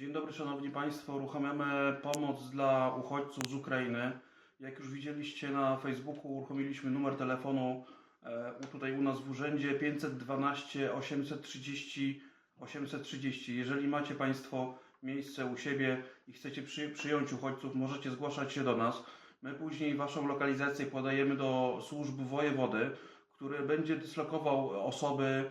Dzień dobry Szanowni Państwo. Uruchamiamy pomoc dla uchodźców z Ukrainy. Jak już widzieliście na Facebooku, uruchomiliśmy numer telefonu e, tutaj u nas w urzędzie 512 830 830. Jeżeli macie Państwo miejsce u siebie i chcecie przy, przyjąć uchodźców, możecie zgłaszać się do nas. My później Waszą lokalizację podajemy do służb wojewody, który będzie dyslokował osoby,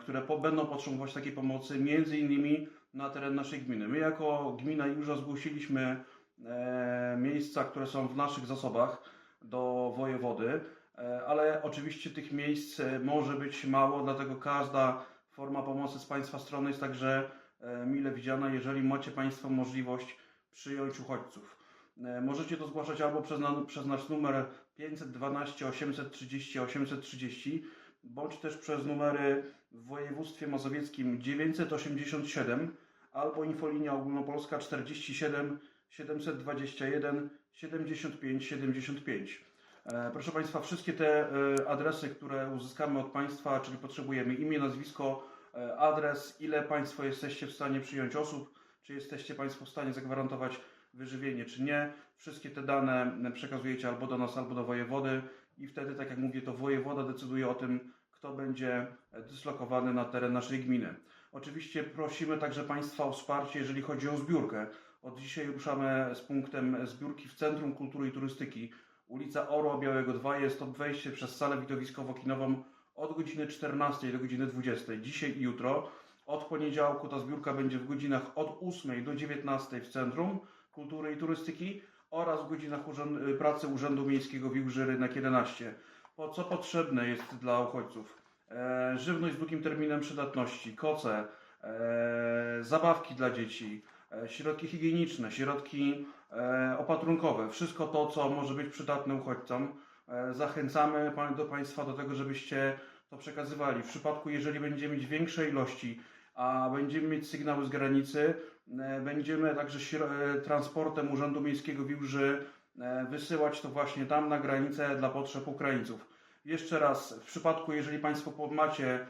które po, będą potrzebować takiej pomocy, między innymi na teren naszej gminy. My jako gmina już zgłosiliśmy e, miejsca, które są w naszych zasobach do wojewody, e, ale oczywiście tych miejsc e, może być mało, dlatego każda forma pomocy z Państwa strony jest także e, mile widziana, jeżeli macie Państwo możliwość przyjąć uchodźców. E, Możecie to zgłaszać albo przez, na, przez nasz numer 512 830 830, bądź też przez numery w województwie mazowieckim 987 albo infolinia ogólnopolska 47 721 75 75. E, Proszę Państwa, wszystkie te e, adresy, które uzyskamy od Państwa, czyli potrzebujemy imię, nazwisko, e, adres, ile Państwo jesteście w stanie przyjąć osób, czy jesteście Państwo w stanie zagwarantować wyżywienie, czy nie. Wszystkie te dane przekazujecie albo do nas, albo do wojewody i wtedy, tak jak mówię, to wojewoda decyduje o tym, kto będzie dyslokowany na teren naszej gminy. Oczywiście prosimy także Państwa o wsparcie, jeżeli chodzi o zbiórkę. Od dzisiaj ruszamy z punktem zbiórki w Centrum Kultury i Turystyki, ulica Orła Białego 2. Jest to wejście przez salę widowiskowo-kinową od godziny 14 do godziny 20. Dzisiaj i jutro. Od poniedziałku ta zbiórka będzie w godzinach od 8 do 19 w Centrum Kultury i Turystyki oraz w godzinach urząd- y, pracy Urzędu Miejskiego Wiłży Rynek 11. Po co potrzebne jest dla uchodźców? E, żywność z długim terminem przydatności, koce, e, zabawki dla dzieci, e, środki higieniczne, środki e, opatrunkowe, wszystko to, co może być przydatne uchodźcom. E, zachęcamy do Państwa do tego, żebyście to przekazywali. W przypadku, jeżeli będziemy mieć większe ilości, a będziemy mieć sygnały z granicy, e, będziemy także e, transportem Urzędu Miejskiego Wiłży e, wysyłać to właśnie tam na granicę dla potrzeb Ukraińców. Jeszcze raz, w przypadku, jeżeli Państwo macie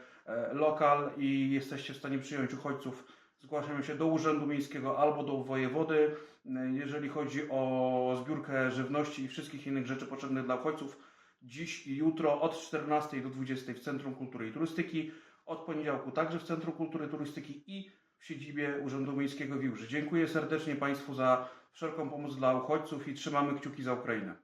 lokal i jesteście w stanie przyjąć uchodźców, zgłaszamy się do Urzędu Miejskiego albo do wojewody. Jeżeli chodzi o zbiórkę żywności i wszystkich innych rzeczy potrzebnych dla uchodźców, dziś i jutro od 14 do 20 w Centrum Kultury i Turystyki, od poniedziałku także w Centrum Kultury Turystyki i w siedzibie Urzędu Miejskiego Wiłży. Dziękuję serdecznie Państwu za wszelką pomoc dla uchodźców i trzymamy kciuki za Ukrainę.